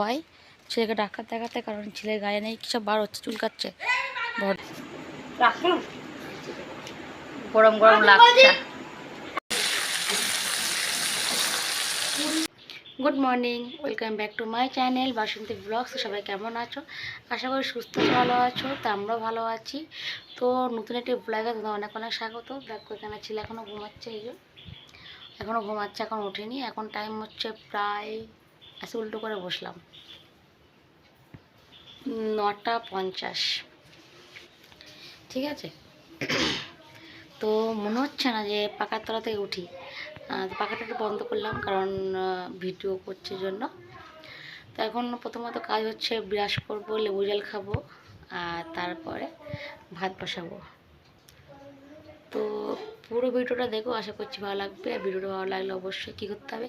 হয়। ছেলেকে ডাক্তার দেখাতে কারণ ছেলের গায়ে নেই কিসব বার হচ্ছে চুলকাচ্ছে গরম গরম লাগছে। Good morning welcome back to my channel Basanti blogs সবাই কেমন আছো? আশা করি সুস্থ ভালো আছো তো আমরাও ভালো আছি। তো নতুন একটি ব্লগে তোমাদের অনেক অনেক স্বাগত। দেখো এখানে ছেলে এখনও ঘুমাচ্ছে এই যে। এখনও ঘুমাচ্ছে এখন ওঠেনি। এখন টাইম হচ্ছে প্রায় আসে উল্টো করে বসলাম। নটা পঞ্চাশ। ঠিক আছে? তো মনে হচ্ছে না যে পাকার তলা থেকে উঠি। পাখাটা একটু বন্ধ করলাম কারণ ভিডিও করছে জন্য। তো এখন প্রথমত কাজ হচ্ছে ব্রাশ করব, লেবু জল খাব, আর তারপরে ভাত বসাবো। তো পুরো ভিডিওটা দেখো, আশা করছি ভালো লাগবে। আর ভিডিওটা ভালো লাগলে অবশ্যই কী করতে হবে?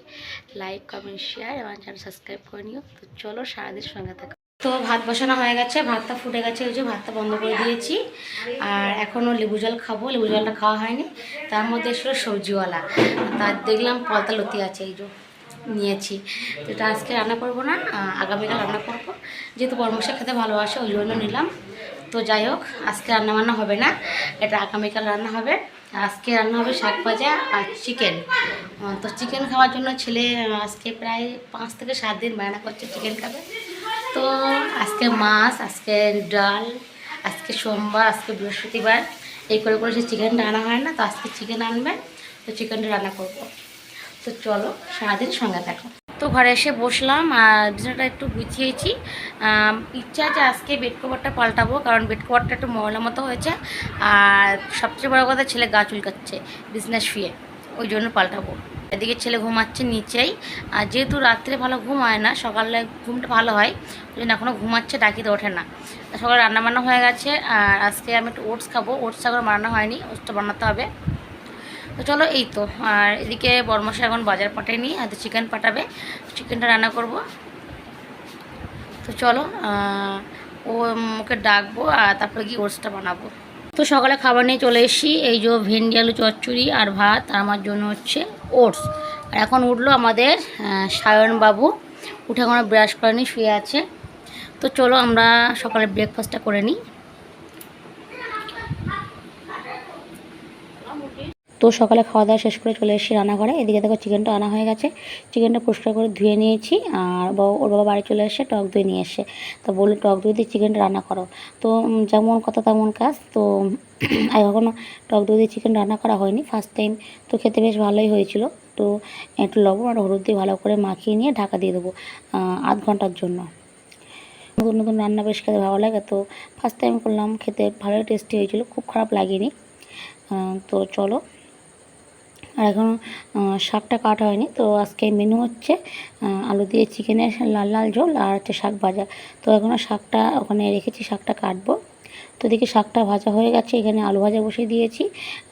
লাইক কমেন্ট শেয়ার এবং চ্যানেল সাবস্ক্রাইব করে নিও। তো চলো সারাদিন সঙ্গে থাকো। তো ভাত বসানো হয়ে গেছে, ভাতটা ফুটে গেছে ওই যে ভাতটা বন্ধ করে দিয়েছি। আর এখনও লেবু জল খাব, লেবু জলটা খাওয়া হয়নি। তার মধ্যে ছিল সবজিওয়ালা। তার দেখলাম পলতা লতি আছে, এই যে নিয়েছি। তো এটা আজকে রান্না করব না আগামীকাল রান্না করব। যেহেতু বর্মশা খেতে ভালোবাসে, ওই জন্য নিলাম। তো যাই হোক, আজকে রান্না বান্না হবে না, এটা আগামীকাল রান্না হবে। আজকে রান্না হবে শাক ভাজা আর চিকেন। তো চিকেন খাওয়ার জন্য ছেলে আজকে প্রায় পাঁচ থেকে সাত দিন বায়না করছে, চিকেন খাবে। তো আজকে মাছ, আজকে ডাল, আজকে সোমবার, আজকে বৃহস্পতিবার। এই করে করে সে চিকেনটা আনা হয় না, তো আজকে চিকেন আনবে, তো চিকেনটা রান্না করব। তো চলো, সারাদিন সঙ্গে থাকো। তো ঘরে এসে বসলাম, আর বিছানাটা একটু গুছিয়েছি। ইচ্ছা আছে আজকে বেড কভারটা পাল্টাবো, কারণ বেড কভারটা একটু ময়লা মতো হয়েছে। আর সবচেয়ে বড় কথা, ছেলে গা চুলকাচ্ছে বিজনেস শুয়ে, ওই জন্য পাল্টাবো। এদিকে ছেলে ঘুমাচ্ছে নিচেই। আর যেহেতু রাত্রে ভালো ঘুম হয় না, সকালে ঘুমটা ভালো হয়, ওই জন্য এখনও ঘুমাচ্ছে, ডাকিতে ওঠে না। সকালে রান্নাবান্না হয়ে গেছে, আর আজকে আমি একটু ওটস খাব। ওটস এখন বানানো হয়নি, ওটসটা বানাতে হবে। তো চলো এই তো, আর এদিকে বরমশা এখন বাজার পাঠায়নি হয়তো চিকেন পাঠাবে, চিকেনটা রান্না করব। তো চলো ও ওকে ডাকবো, আর তারপরে গিয়ে ওটসটা বানাবো। তো সকালে খাবার নিয়ে চলে এসেছি, এই যে ভেন্ডি, আলু, চচ্চড়ি, আর ভাত আমার জন্য হচ্ছে ওটস। আর এখন উঠল আমাদের সায়নবাবু। সায়ন বাবু উঠে এখন ব্রাশ করেনি শুয়ে আছে। তো চলো আমরা সকালে ব্রেকফাস্টটা করে নিই। তো সকালে খাওয়া দাওয়া শেষ করে চলে এসেছি রান্নাঘরে। এদিকে দেখো চিকেনটা আনা হয়ে গেছে। চিকেনটা পরিষ্কার করে ধুয়ে নিয়েছি আর ওর বাবা বাড়ি চলে এসে টক দই নিয়ে এসে তো বলল, টক দই দিয়ে চিকেনটা রান্না করো। তো যেমন কথা তেমন কাজ। তো, আগে কখনো টক দই দিয়ে চিকেন রান্না করা হয়নি। ফার্স্ট টাইম তো খেতে বেশ ভালোই হয়েছিল। তো, একটু লবণ আর হলুদ দিয়ে ভালো করে মাখিয়ে নিয়ে ঢাকা দিয়ে দেবো আধ ঘণ্টার জন্য। নতুন নতুন রান্না বেশ খেতে ভালো লাগে। তো ফার্স্ট টাইম করলাম। খেতে ভালোই টেস্টি হয়েছিল। খুব খারাপ লাগেনি। তো চলো। আর এখনও শাকটা কাটা হয়নি। তো আজকে মেনু হচ্ছে আলু দিয়ে চিকেনের লাল লাল ঝোল আর হচ্ছে শাক ভাজা। তো এখনও শাকটা ওখানে রেখেছি, শাকটা কাটবো। তো দেখি শাকটা ভাজা হয়ে গেছে, এখানে আলু ভাজা বসিয়ে দিয়েছি।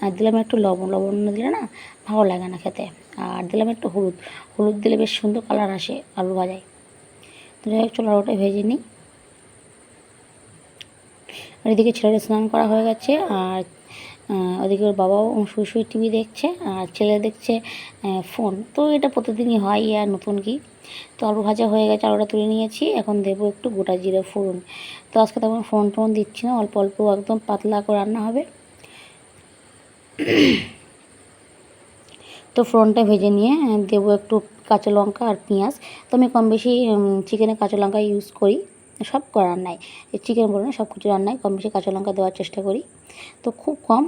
আর দিলাম একটু লবণ লবণ দিলে না ভালো লাগে না খেতে। আর দিলাম একটু হলুদ হলুদ দিলে বেশ সুন্দর কালার আসে আলু ভাজায়। তো যাই হোক, চলো আলুটা ভেজে নিই। আর এদিকে ছেলেটা স্নান করা হয়ে গেছে, আর ওদিকে ওর বাবাও শুয়ে শুয়ে টিভি দেখছে আর ছেলে দেখছে ফোন তো এটা প্রতিদিনই হয় আর নতুন কি। তো আলু ভাজা হয়ে গেছে, আলুটা তুলে নিয়েছি। এখন দেবো একটু গোটা জিরে ফোড়ন। তো আজকে তেমন ফোন টোন দিচ্ছি না, অল্প অল্প একদম পাতলা করে রান্না হবে। তো ফোড়নটা ভেজে নিয়ে দেবো একটু কাঁচা লঙ্কা আর পেঁয়াজ। তো আমি কম বেশি চিকেনে কাঁচা লঙ্কা ইউজ করি। সব রান্নায় চিকেন বলে না সব কিছু রান্নায় কম বেশি কাঁচা লঙ্কা দেওয়ার চেষ্টা করি। তো খুব কম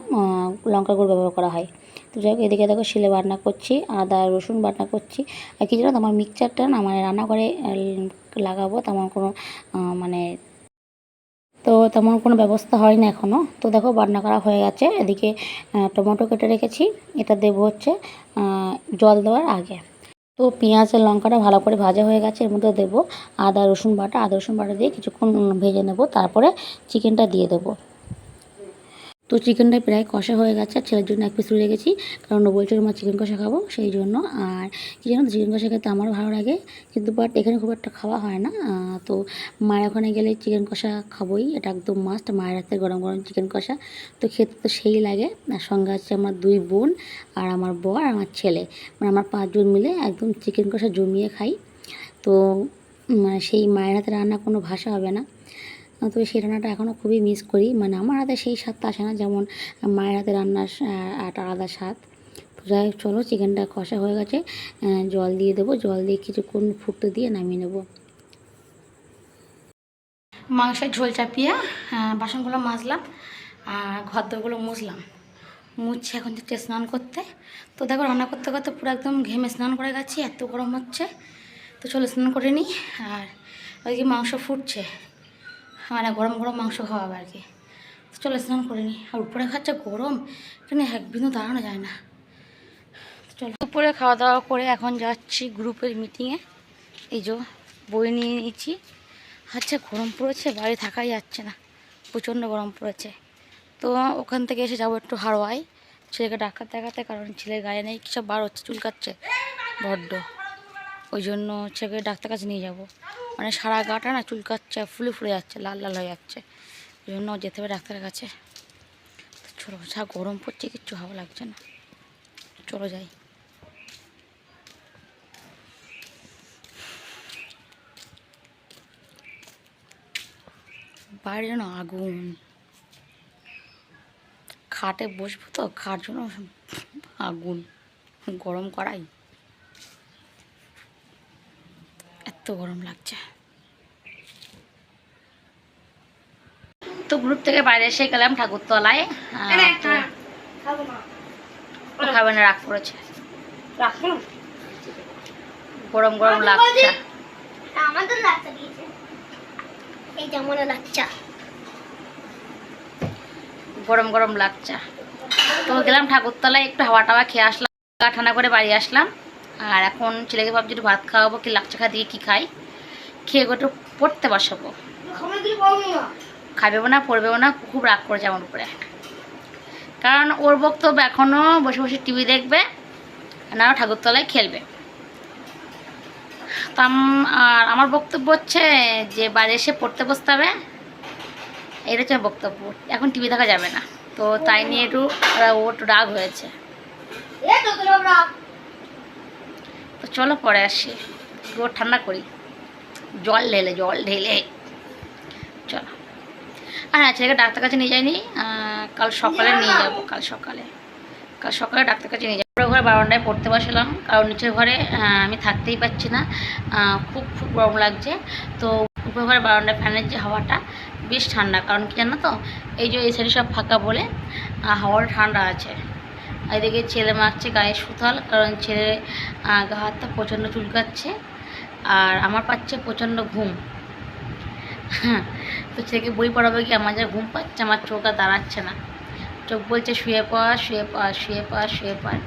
লঙ্কা গুঁড়ো ব্যবহার করা হয়। তো যাই হোক, এদিকে দেখো শিলে বাটনা করছি, আদা, রসুন বাটনা করছি। আর কি জানো তো আমার মিক্সচারটা না মানে রান্নাঘরে লাগাবো তেমন কোনো মানে তো তেমন কোনো ব্যবস্থা হয় না এখনও তো দেখো, বাটনা করা হয়ে গেছে। এদিকে টমেটো কেটে রেখেছি। এটা দেবো হচ্ছে জল দেওয়ার আগে। তো পেঁয়াজ আর লঙ্কাটা ভালো করে ভাজা হয়ে গেছে। এর মধ্যে দেবো আদা রসুন বাটা। আদা রসুন বাটা দিয়ে কিছুক্ষণ ভেজে নেব। তারপরে চিকেনটা দিয়ে দেবো। তো চিকেনটা প্রায় কষা হয়ে গেছে, আর ছেলের জন্য এক পিস তুলে গেছি কারণ ও বলছিল মা, চিকেন কষা খাব সেই জন্য। আর কি জানো চিকেন কষা খেতে আমারও ভালো লাগে, কিন্তু বাট এখানে খুব একটা খাওয়া হয় না। তো মায়ের ওখানে গেলে চিকেন কষা খাবোই, এটা একদম মাস্ট মায়ের হাতে গরম গরম চিকেন কষা, তো খেতে তো সেই লাগে। আর সঙ্গে আছে আমার দুই বোন আর আমার বর আর আমার ছেলে। মানে আমার পাঁচজন মিলে একদম চিকেন কষা জমিয়ে খাই। তো মানে সেই মায়ের হাতে রান্না কোনো ভাষা হবে না। তবে সেই রান্নাটা এখনও খুবই মিস করি। মানে আমার হাতে সেই স্বাদটা আসে না, যেমন মায়ের হাতে রান্নার একটা আলাদা স্বাদ। তো যাই হোক, চলো চিকেনটা কষা হয়ে গেছে। জল দিয়ে দেবো, জল দিয়ে কিছুক্ষণ ফুটতে দিয়ে নামিয়ে নেব। মাংসের ঝোল চাপিয়ে বাসনগুলো মাজলাম আর ঘর দরগুলো মুছলাম। মুছছে এখন যাচ্ছে স্নান করতে। তো দেখো, রান্না করতে করতে পুরো একদম ঘেমে স্নান করে গেছি, এত গরম হচ্ছে। তো চলো স্নান করে নিই আর ওইদিকে মাংস ফুটছে মানে গরম গরম মাংস খাওয়াবে আর কি। চলে স্নান করে নিই আর উপরে খাচ্ছে গরম এখানে এক বিন্দু দাঁড়ানো যায় না। চলো। উপরে খাওয়া দাওয়া করে এখন যাচ্ছি গ্রুপের মিটিংয়ে এই যে বই নিয়ে নিয়েছি আচ্ছা গরম পড়েছে, বাড়ি থাকাই যাচ্ছে না। প্রচণ্ড গরম পড়েছে। তো ওখান থেকে এসে যাব একটু হারোয়ায় ছেলেকে ডাক্তার দেখাতে, কারণ ছেলের গায়ে নেই, কিসব বার হচ্ছে, চুলকাচ্ছে। বড্ড। ওই জন্য ছেলেকে ডাক্তার কাছে নিয়ে যাব। মানে সারা গাটা না চুলকাচ্ছে, ফুলে ফুলে যাচ্ছে, লাল লাল হয়ে যাচ্ছে। এই জন্য যেতে হবে ডাক্তারের কাছে। চলো, যা গরম পড়ছে, কিচ্ছু ভালো লাগছে না। চলো যাই। বাইরে যেন আগুন। খাটে বসবো তো খাট জন্য আগুন। গরম করাই। এত গরম লাগছে। তো গ্রুপ থেকে বাইরে এসে গেলাম ঠাকুরতলায়। আহ, তো খাবে না রাগ করেছে। গরম গরম লাগছে। আমাদের এই গরম গরম লাগছে। তো গেলাম ঠাকুরতলায় একটু হাওয়া টাওয়া খেয়ে আসলাম ঠান্ডা করে বাড়ি আসলাম। আর এখন ছেলেকে ভাবছি একটু ভাত খাওয়াবো কি লাচ্চা খা দিয়ে কী খাই। খেয়ে একটু পড়তে বসাবো। খাবেও না পড়বেও না খুব রাগ করেছে আমার উপরে। কারণ ওর বক্তব্য এখনও বসে বসে টিভি দেখবে না ঠাকুরতলায় খেলবে। তো আর আমার বক্তব্য হচ্ছে যে বাইরে এসে পড়তে বসতে হবে। এটা হচ্ছে বক্তব্য। এখন টিভি দেখা যাবে না। তো তাই নিয়ে একটু আহ, ও একটু রাগ হয়েছে। চলো পরে আসি। ও ঠান্ডা করি। জল ঢেলে জল ঢেলে। চলো। আর হ্যাঁ ছেলেকে ডাক্তার কাছে নিয়ে যাইনি? কাল সকালে নিয়ে যাব, কাল সকালে। কাল সকালে ডাক্তার কাছে নিয়ে যাব। ঘরে বারান্দায় পড়তে বসলাম। কারণ নিচের ঘরে আমি থাকতেই পারছি না। খুব খুব গরম লাগছে। তো উপরের ঘরে বারান্দায় ফ্যানের যে হাওয়াটা বেশ ঠান্ডা। কারণ কি জানো তো? এই যে এই সাইডে সব ফাঁকা বলে হাওয়াটা ঠান্ডা আছে। এদিকে ছেলে মারছে গায়ে সুতাল, কারণ ছেলে গা হাতটা প্রচণ্ড চুলকাচ্ছে আর আমার পাচ্ছে প্রচণ্ড ঘুম। হ্যাঁ তো ছেলেকে বই পড়াবে কি? আমার যা ঘুম পাচ্ছে, আমার চোখ আর দাঁড়াচ্ছে না। চোখ বলছে, শুয়ে পড় শুয়ে পড় শুয়ে পড় শুয়ে পড়।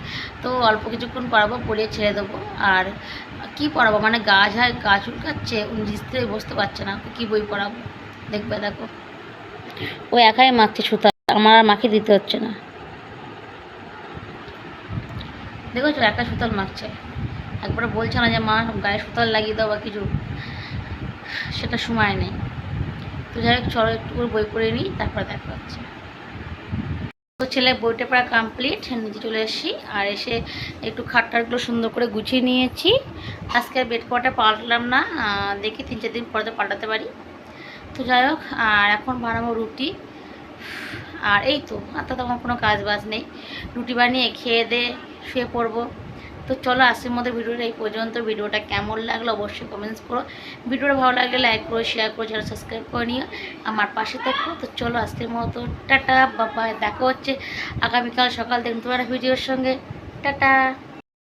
তো অল্প কিছুক্ষণ পড়াবো, পড়িয়ে ছেড়ে দেবো। আর কি পড়াবো? মানে গা ঝায় গা চুলকাচ্ছে নিস্তে বসতে পারছে না। কী বই পড়াবো? দেখবে, দেখো। ও একাই মাখছে সুতা আমার আর মাকে দিতে হচ্ছে না। দেখেছ একটা সুতাল মাখছে একবার বলছে না যে, মা, গায়ে সুতাল লাগিয়ে দাও বা কিছু। সেটা সময় নেই। তো যাই হোক, চলো একটু করে বই পড়ে নিই, তারপরে দেখা হচ্ছে। তো ছেলে, বইটা পড়া কমপ্লিট নিচে চলে এসেছি। আর এসে একটু খাটটাগুলো সুন্দর করে গুছিয়ে নিয়েছি। আজকে বেড কভারটা পাল্টালাম না দেখি তিন চার দিন পরে তো পাল্টাতে পারি। তো যাই হোক, আর এখন বানাবো রুটি। আর এই তো, আর তো তখন কোনো কাজ বাজ নেই। রুটি বানিয়ে খেয়ে দে শুয়ে পড়ব। তো চলো আজকের মধ্যে ভিডিওটা এই পর্যন্ত। ভিডিওটা কেমন লাগল অবশ্যই কমেন্টস করো। ভিডিওটা ভালো লাগলে লাইক করো শেয়ার করো, যারা সাবস্ক্রাইব করে নিও, আমার পাশে থাকো। তো চলো আজকের মতো, টাটা বাবা দেখা হচ্ছে আগামীকাল সকাল দেখুন তোমার ভিডিওর সঙ্গে। টাটা।